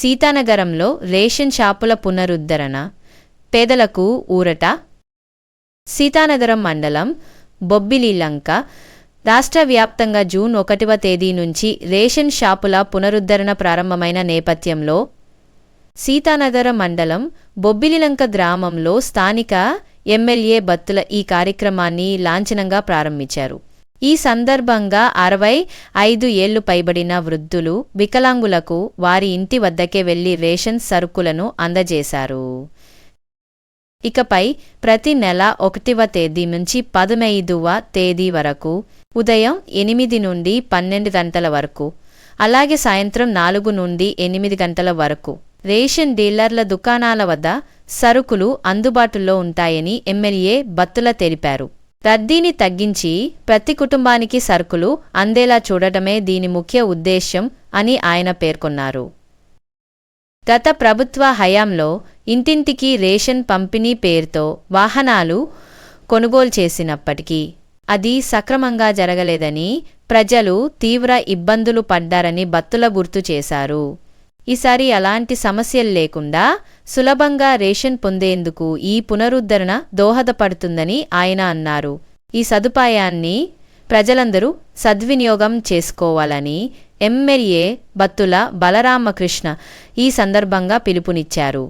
సీతానగరంలో ration షాపుల పునరుద్ధరణ పేదలకు ఊరట సీతానగరం మండలం బొబ్బిలిలంక రాష్ట్ర వ్యాప్తంగా జూన్ ఒకటివ తేదీ నుంచి రేషన్ షాపుల పునరుద్ధరణ ప్రారంభమైన నేపథ్యంలో సీతానగరం మండలం బొబ్బిలిలంక గ్రామంలో స్థానిక ఎమ్మెల్యే బత్తుల ఈ కార్యక్రమాన్ని లాంఛనంగా ప్రారంభించారు. ఈ సందర్భంగా అరవై ఐదు ఏళ్ళు పైబడిన వృద్ధులు వికలాంగులకు వారి ఇంటి వద్దకే వెళ్ళి రేషన్ సరుకులను అందజేశారు. ఇకపై ప్రతి నెల ఒకటివ తేదీ నుంచి పదమైదువ తేదీ వరకు ఉదయం ఎనిమిది నుండి పన్నెండు గంటల వరకు అలాగే సాయంత్రం నాలుగు నుండి ఎనిమిది గంటల వరకు రేషన్ డీలర్ల దుకాణాల వద్ద సరుకులు అందుబాటులో ఉంటాయని ఎమ్మెల్యే బత్తుల తెలిపారు. రద్దీని తగ్గించి ప్రతి కుటుంబానికి సరుకులు అందేలా చూడటమే దీని ముఖ్య ఉద్దేశ్యం అని ఆయన పేర్కొన్నారు. గత ప్రభుత్వ హయాంలో ఇంటింటికి రేషన్ పంపిణీ పేరుతో వాహనాలు కొనుగోలు చేసినప్పటికీ అది సక్రమంగా జరగలేదని ప్రజలు తీవ్ర ఇబ్బందులు పడ్డారని బత్తుల గుర్తు చేశారు. ఈసారి అలాంటి సమస్యలు లేకుండా సులభంగా రేషన్ పొందేందుకు ఈ పునరుద్ధరణ దోహదపడుతుందని ఆయన అన్నారు. ఈ సదుపాయాన్ని ప్రజలందరూ సద్వినియోగం చేసుకోవాలని ఎమ్మెల్యే బత్తుల బలరామకృష్ణ ఈ సందర్భంగా పిలుపునిచ్చారు.